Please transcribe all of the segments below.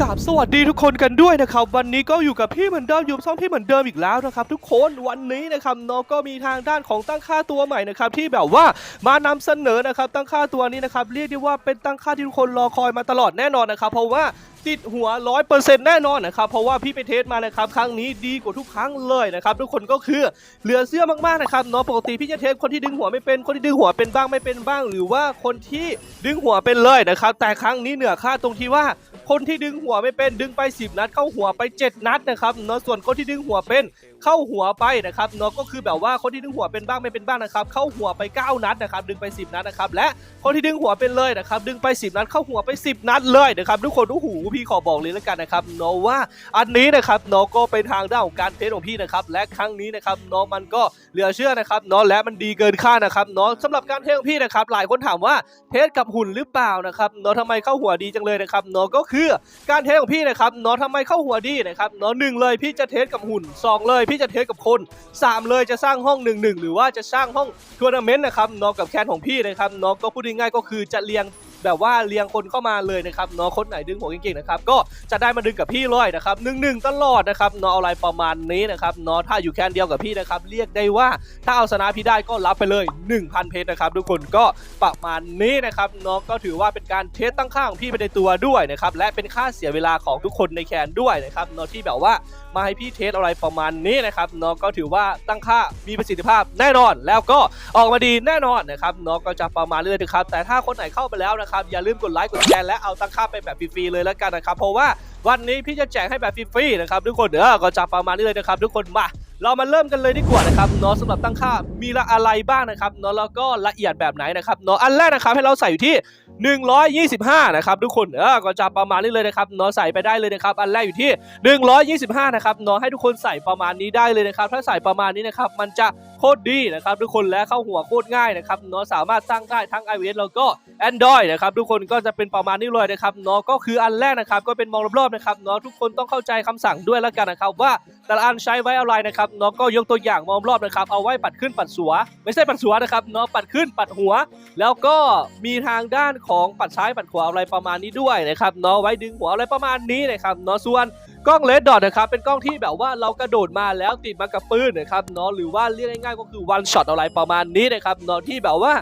กราบสวัสดีทุกคนกันด้วยนะครับ วันนี้ก็อยู่กับพี่เหมือนเดิมอยู่ช่องพี่เหมือนเดิมอีกแล้วนะครับ ทุกคนวันนี้นะครับน้องก็มีทางด้านของตั้งค่าตัวใหม่นะครับที่แบบว่ามานำเสนอนะครับตั้งค่าตัวนี้นะครับเรียกได้ว่าเป็นตั้งค่าที่ทุกคนรอคอยมาตลอดแน่นอนนะครับเพราะว่าติดหัวร้อยเปอร์เซ็นต์แน่นอนนะครับ เพราะว่าพี่ไปเทสมานะครับ ครั้งนี้ดีกว่าทุกครั้งเลยนะครับ ทุกคนก็คือเหลือเสื้อมากๆนะครับเนาะปกติพี่จะเทสคนที่ดึงหัวไม่เป็น คนที่ดึงหัวเป็นบ้างไม่เป็นบ้าง หรือว่าคนที่ดึงหัวเป็นเลยนะครับ แต่ครั้งนี้เหนือค่าตรงที่ว่า คนที่ดึงหัวไม่เป็นดึงไป 10 นัดเข้าหัวไป 7 นัดนะครับเนาะส่วนคนที่ดึงหัวเป็น เข้าหัวไปนะครับเนาะก็คือแบบว่าคนที่ดึงหัวเป็นบ้างไม่เป็นบ้างนะครับ เข้าหัวไป 9 นัดนะครับดึงไป 10 นัดนะครับและคนที่ดึงหัวเป็นเลยนะครับดึงไป 10 นัดเข้าหัวไป 10 นัดเลยนะครับทุกคนทุกหูพี่ขอบอกเลยแล้วกันนะครับเนาะว่าอันนี้นะครับเนาะก็เป็นทางด้านของการเทสของพี่นะครับและครั้งนี้นะครับเนาะมันก็เหลือเชื่อนะครับเนาะและมันดีเกินค่านะครับเนาะสำหรับการเทสของพี่นะครับหลายคนถามว่าเทสกับหุ่นหรือเปล่านะครับเนาะทำไมเข้าหัวดีจังเลยนะครับเนาะก็คือการเทสของพี่นะครับเนาะทำไมเข้าหัวดีนะครับเนาะหนึ่งเลยพี่จะเทสกับหุ่นสองเลยพี่จะเทสกับคนสามเลยจะสร้างห้องหนึ่งหนึ่งหรือว่าจะสร้างห้องทัวร์นาเมนต์นะครับเนาะกับแคนของพี่นะครับเนาะก็พูดง่ายๆก็คือจะเรียง แบบว่าเรียงคนเข้ามาเลยนะครับเนาะคนไหนดึงหัวเก่งๆนะครับก็จะได้มาดึงกับพี่เลยนะครับหนึ่งหนึ่งตลอดนะครับเนาะอะไรประมาณนี้นะครับเนาะถ้าอยู่แคนเดียวกับพี่นะครับเรียกได้ว่าถ้าเอาชนะพี่ได้ก็รับไปเลย 1,000 เพชรนะครับทุกคนก็ประมาณนี้นะครับเนาะก็ถือว่าเป็นการเทสตั้งค่าของพี่ไปในตัวด้วยนะครับและเป็นค่าเสียเวลาของทุกคนในแคนด้วยนะครับเนาะที่แบบว่ามาให้พี่เทสอะไรประมาณนี้นะครับเนาะก็ถือว่าตั้งค่ามีประสิทธิภาพแน่นอน แล้วก็ออกมาดีแน่นอนนะครับเนาะก็จะประมาณเรื่อยๆครับแต่ถ้าคนไหนเข้าไปแล้วนะครับอย่าลืมกดไลค์กดแชร์และเอาตั้งค่าไปแบบฟรีๆเลยแล้วกันนะครับเพราะว่าวันนี้พี่จะแจกให้แบบฟรีๆนะครับทุกคนเด้อก็จะประมาณนี้เลยนะครับ ทุกคนมาเรามาเริ่มกันเลยดีกว่านะครับเนาะสำหรับตั้งค่ามีละอะไรบ้างนะครับเนาะแล้วก็ละเอียดแบบไหนนะครับเนาะอันแรกนะครับให้เราใส่อยู่ที่ 125 นะครับทุกคนเออก็จะประมาณนี้เลยนะครับเนาะใส่ไปได้เลยนะครับ อันแรกอยู่ที่ 125 นะครับเนาะให้ทุกคนใส่ประมาณนี้ได้เลยนะครับ ถ้าใส่ประมาณนี้นะครับมันจะ โคตรดีนะครับทุกคนและเข้าหัวโคตรง่ายนะครับเนาะสามารถตั้างได้ทั้ง iOS แล้วก็ Android นะครับทุกคนก็จะเป็นประมาณนี้เลยนะครับเนาะก็คืออันแรกนะครับก็เป็นมองรอบๆนะครับเนาะทุกคนต้องเข้าใจคำสั่งด้วยแล้วกันนะครับว่าแต่ละอันใช้ไว้อะไรนะครับเนาะก็ยกตัวอย่างมองรอบนะครับเอาไว้ปัดขึ้นปัดสัว ไม่ใช่ปัดสัวนะครับเนาะปัดขึ้นปัดหัว แล้วก็มีทางด้านของปัดซ้ายปัดขวาอะไรประมาณนี้ด้วยนะครับเนาะไว้ดึงหัวอะไรประมาณนี้นะครับเนาะส่วน กล้องเลดดอทนะครับเป็นกล้องที่แบบว่าเรากระโดดมาแล้วติดมากับปืนนะครับเนาะหรือว่าเรียกง่ายๆก็คือวันช็อตอะไรประมาณนี้นะครับเนาะที่แบบว่า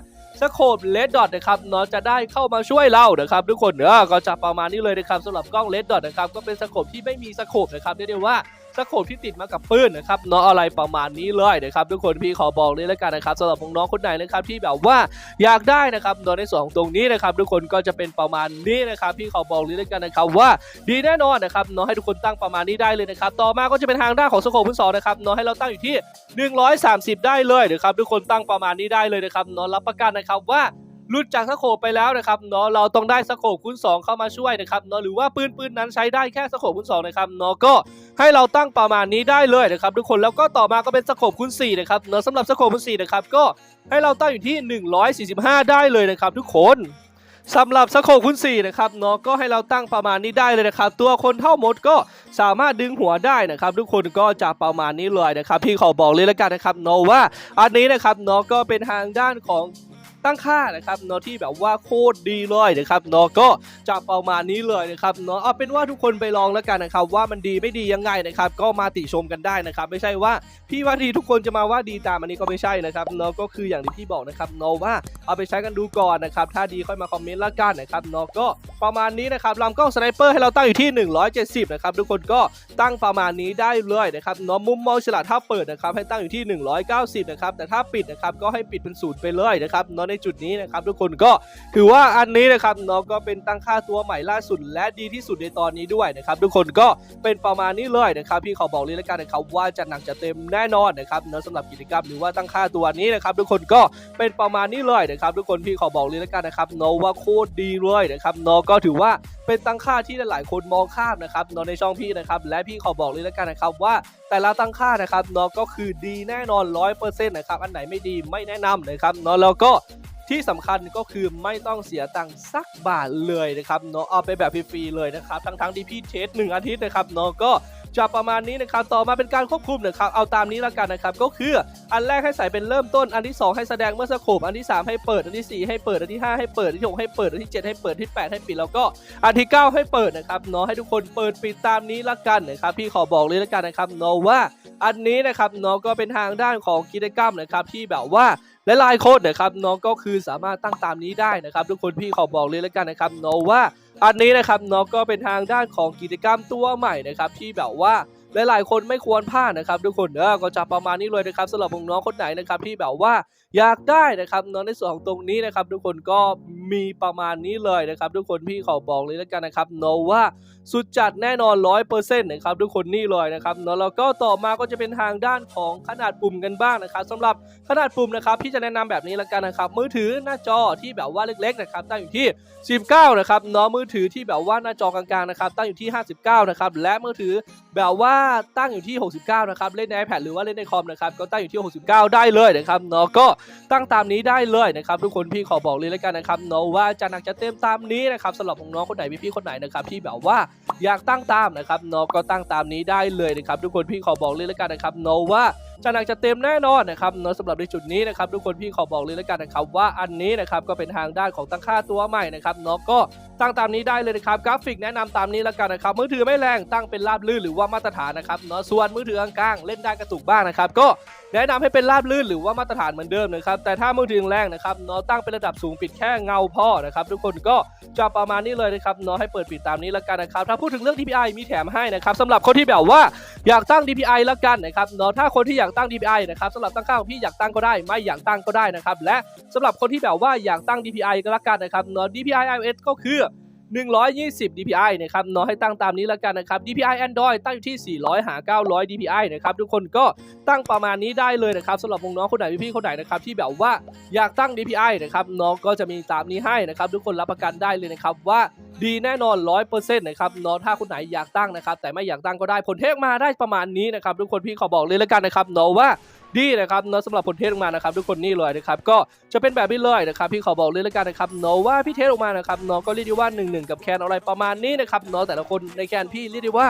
สโคปเลดดอทนะครับเนาะจะได้เข้ามาช่วยเรานะครับทุกคนเนาะก็จะประมาณนี้เลยนะครับสำหรับกล้องเลดดอทนะครับก็เป็นสโคปที่ไม่มีสโคปนะครับเรียกได้ว่า สโคปที่ติดมากับปืนนะครับเนาะอะไรประมาณนี้เลยนะครับทุกคนพี่ขอบอกเลยแล้วกันนะครับสำหรับน้องคนไหนนะครับที่แบบว่าอยากได้นะครับเนาะในส่วนของตรงนี้นะครับทุกคนก็จะเป็นประมาณนี้นะครับพี่ขอบอกเลยแล้วกันนะครับว่าดีแน่นอนนะครับเนาะให้ทุกคนตั้งประมาณนี้ได้เลยนะครับต่อมาก็จะเป็นทางด้านของสโคปพื้นสองนะครับเนาะให้เราตั้งอยู่ที่ 130 ได้เลยนะครับทุกคนตั้งประมาณนี้ได้เลยนะครับเนาะรับประกันนะครับว่า หลุดจากสโคปไปแล้วนะครับเนาะเราต้องได้สโคปคูณ2เข้ามาช่วยนะครับเนาะหรือว่าปืนปืนนั้นใช้ได้แค่สโคปคูณ2นะครับเนาะก็ให้เราตั้งประมาณนี้ได้เลยนะครับทุกคนแล้วก็ต่อมาก็เป็นสโคปคูณ4นะครับเนาะสำหรับสโคปคูณ4นะครับก็ให้เราตั้งอยู่ที่ 145 ได้เลยนะครับ ทุกคนสำหรับสโคปคูณ4นะครับเนาะก็ให้เราตั้งประมาณนี้ได้เลยนะครับ ตัวคนเท่าหมดก็สามารถดึงหัวได้นะครับ ทุกคนก็จะประมาณนี้เลยนะครับ พี่ขอบอกเลยแล้วกันนะครับเนาะว่า อันนี้นะครับเนาะก็เป็นทางด้านของ ตั้งค่านะครับเนาะที่แบบว่าโคตรดีเลยนะครับเนาะก็จะประมาณนี้เลยนะครับเนาะเอาเป็นว่าทุกคนไปลองแล้วกันนะครับว่ามันดีไม่ดียังไงนะครับก็มาติชมกันได้นะครับ ไม่ใช่ว่าพี่ว่าดีทุกคนจะมาว่าดีตามอันนี้ก็ไม่ใช่นะครับเนาะก็คืออย่างที่พี่บอกนะครับเนาะว่าเอาไปใช้กันดูก่อนนะครับถ้าดีค่อยมาคอมเมนต์ละกันนะครับเนาะก็ประมาณนี้นะครับลำกล้องสไนเปอร์ให้เราตั้งอยู่ที่ 170นะครับทุกคนก็ตั้งประมาณนี้ได้เลยนะครับเนาะมุมมองฉลาดถ้าเปิดนะครับให้ตั้งอยู่ที่ 190นะครับแต่ถ้าปิดนะครับก็ให้ปิดเป็นศูนย์ไปเลยนะครับเนาะในจุดนี้นะครับทุกคนก็ถือว่าอันนี้นะครับเนาะก็เป็นตั้งค่าตัวใหม่ล่าสุด และดีที่สุดในตอนนี้ด้วยนะครับทุกคนก็เป็นประมาณนี้เลยนะครับพี่ขอบอกเลยแล้วกันนะครับว่าจะหนักจะเต็มแน่นอนนะครับเนาะสำหรับกิจกรรมหรือว่าตั้งค่าตัวนี้นะครับทุกคนก็เป็นประมาณนี้เลยนะครับทุกคนพี่ขอบอกเลยแล้วกันนะครับเนาะว่าโคตรดีเลยนะครับเนาะก็ถือว่า เป็นตั้งค่าที่หลายๆคนมองข้ามนะครับเนาะในช่องพี่นะครับและพี่ขอบอกเลยแล้วกันนะครับว่าแต่ละตั้งค่านะครับเนาะก็คือดีแน่นอน 100%นะครับอันไหนไม่ดีไม่แนะนำนะครับเนาะแล้วก็ที่สำคัญก็คือไม่ต้องเสียตังค์สักบาทเลยนะครับเนาะเอาไปแบบฟรีๆเลยนะครับ ทั้งๆที่พี่เทสหนึ่งอาทิตย์นะครับเนาะก็ จะประมาณนี้นะครับต่อมาเป็นการควบคุมนะครับเอาตามนี้ละกันนะครับก็คืออันแรกให้ใส่เป็นเริ่มต้นอันที่ 2 ให้แสดงเมื่อสโคปอันที่ 3 ให้เปิดอันทีสี่ 4 ให้เปิดอันที่ 5 ให้เปิดอันที่6ให้เปิดอันที่ 7 ให้เปิดที่8ให้ปิดแล้วก็อันที่ 9 ให้เปิดนะครับเนาะให้ทุกคนเปิดปิดตามนี้ละกันนะครับพี่ขอบอกเลยละกันนะครับเนาะว่าอันนี้นะครับเนาะก็เป็นทางด้านของกิจกรรมนะครับที่แบบว่าหลายๆคนนะครับเนาะก็คือสามารถตั้งตามนี้ได้นะครับ ทุกคนพี่ขอบอกเลยและกันนะครับเนาะว่า อันนี้นะครับเนาะก็เป็นทางด้านของกิจกรรมตัวใหม่นะครับที่แบบว่าหลายๆ คนไม่ควรพลาดนะครับทุกคนเออก็จะประมาณนี้เลยนะครับสำหรับน้องคนไหนนะครับที่แบบว่าอยากได้นะครับน้องในส่วนของตรงนี้นะครับ ทุกคนก็มีประมาณนี้เลยนะครับ ทุกคนพี่ขอบอกเลยแล้วกันนะครับเนาะว่า สุดจัดแน่นอนร้อยเปอร์เซ็นต์นะครับทุกคนนี่เลยนะครับเนาะแล้วก็ต่อมาก็จะเป็นทางด้านของขนาดปุ่มกันบ้างนะครับสำหรับขนาดปุ่มนะครับพี่จะแนะนำแบบนี้แล้วกันนะครับมือถือหน้าจอที่แบบว่าเล็กๆนะครับตั้งอยู่ที่ 19 นะครับเนาะมือถือที่แบบว่าหน้าจอกลางๆนะครับตั้งอยู่ที่ 59 นะครับและมือถือแบบว่าตั้งอยู่ที่ 69 นะครับเล่นใน iPad หรือว่าเล่นในคอมนะครับก็ตั้งอยู่ที่ 69 ได้เลยนะครับเนาะก็ตั้งตามนี้ได้เลยนะครับทุกคนพี่ขอบอกเลยแล้วกันนะครับเนาะว่าจะหนักจะเต็มตามนี้นะครับสำหรับน้องๆคนไหนพี่ๆคนไหนนะครับที่แบบว่าอยากตั้งตามนะครับเนาะก็ตั้งตามนี้ได้เลยนะครับทุกคนพี่ขอบอกเลยแล้วกันนะครับเนาะว่า จะหนักจะเต็มแน่นอนนะครับเนอะสำหรับในจุดนี้นะครับทุกคนพี่ขอบอกเลยแล้วกันนะครับว่าอันนี้นะครับก็เป็นทางด้านของตั้งค่าตัวใหม่นะครับเนาะก็ตั้งตามนี้ได้เลยนะครับกราฟิกแนะนำตามนี้แล้วกันนะครับมือถือไม่แรงตั้งเป็นราบลื่นหรือว่ามาตรฐานนะครับเนาะส่วนมือถือกลางๆเล่นได้กระตุกบ้างนะครับก็แนะนำให้เป็นราบลื่นหรือว่ามาตรฐานเหมือนเดิมนะครับแต่ถ้ามือถือแรงนะครับเนาะตั้งเป็นระดับสูงปิดแค่เงาพ่อนะครับทุกคนก็จะประมาณนี้เลยนะครับเนาะให้เปิดปิดตามนี้แล้วกันนะครับถ้าพูดถึงเรื่อง DPI มีแถมให้นะครับสำหรับคนที่แบบว่า อยากตั้ง DPI แล้วกันนะครับเนาะถ้าคนที่อยากตั้ง DPI นะครับสำหรับตั้งค่าของพี่อยากตั้งก็ได้ ไม่อยากตั้งก็ได้นะครับและสำหรับคนที่แบบว่าอยากตั้ง DPI ก็แล้วกันนะครับเนาะ DPI iOS ก็คือ 120 DPI นะครับนาะให้ตั้งตามนี้แล้วกันนะครับ DPI Android ตั้งอยู่ที่ 400 หา 900 DPI นะครับทุกคนก็ตั้งประมาณนี้ได้เลยนะครับสำหรับน้องคนไหนพี่ๆคนไหนนะครับที่แบบว่าอยากตั้ง DPI นะครับเนาะก็จะมีตามนี้ให้นะครับทุกคนรับประกันได้เลยนะครับว่าดีแน่นอน 100%นะครับเนาะถ้าคนไหนอยากตั้งนะครับแต่ไม่อยากตั้งก็ได้ผลเทคมาได้ประมาณนี้นะครับทุกคนพี่ขอบอกเลยแล้วกันนะครับเนาะว่า ดีนะครับเนาะสำหรับผลเทสออกมานะครับทุกคนนี่เลยนะครับก็จะเป็นแบบนี้เลยนะครับพี่ขอบอกเลยแล้วกันนะครับเนาะว่าพี่เทสออกมานะครับเนาะก็เรียกได้ว่า1นึกับแคนอะไรประมาณนี้นะครับเนาะแต่ละคนในแคนพี่เรียกได้ว่า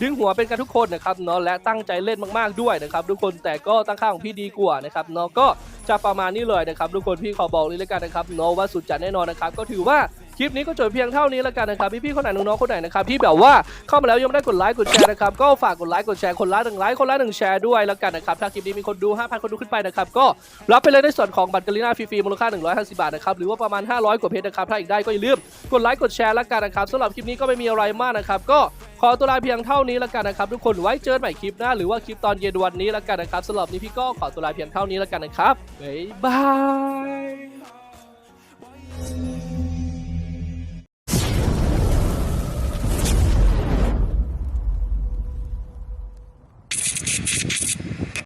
ดึงหัวเป็นกันทุกคนนะครับเนาะและตั้งใจเล่นมากๆด้วยนะครับทุกคนแต่ก็ตั้งค่าของพี่ดีกว่านะครับเนาะก็จะประมาณนี้เลยนะครับทุกคนพี่ขอบอกเลยแล้วกันนะครับเนาะว่าสุดจัดแน่นอนนะครับก็ถือว่า คลิปนี้ก็จบเพียงเท่านี้แล้วกันนะครับพี่ๆคนไหนน้องๆคนไหนนะครับที่แบบว่าเข้ามาแล้วยังไม่ได้กดไลค์กดแชร์นะครับก็ฝากกดไลค์กดแชร์คนละหนึ่งไลค์คนละหนึ่งแชร์ด้วยแล้วกันนะครับถ้าคลิปนี้มีคนดู 5,000 คนดูขึ้นไปนะครับก็รับไปเลยในส่วนของบัตรกาลิน่าฟรีๆมูลค่า 150 บาทนะครับหรือว่าประมาณ 500 กว่าเพชรนะครับถ้าอีกได้ก็อย่าลืมกดไลค์กดแชร์แล้วกันนะครับสำหรับคลิปนี้ก็ไม่มีอะไรมากนะครับก็ขอตัวลาเพียงเท่านี้แล้วกันนะครับทุกคนไว้เจอใหม่คลิปหน้าหรือว่าคลิปตอนเย็นวันนี้แล้วกันนะครับสำหรับนี้พี่ก็ขอตัวลาเพียงเท่านี้แล้วกันนะครับบ๊ายบาย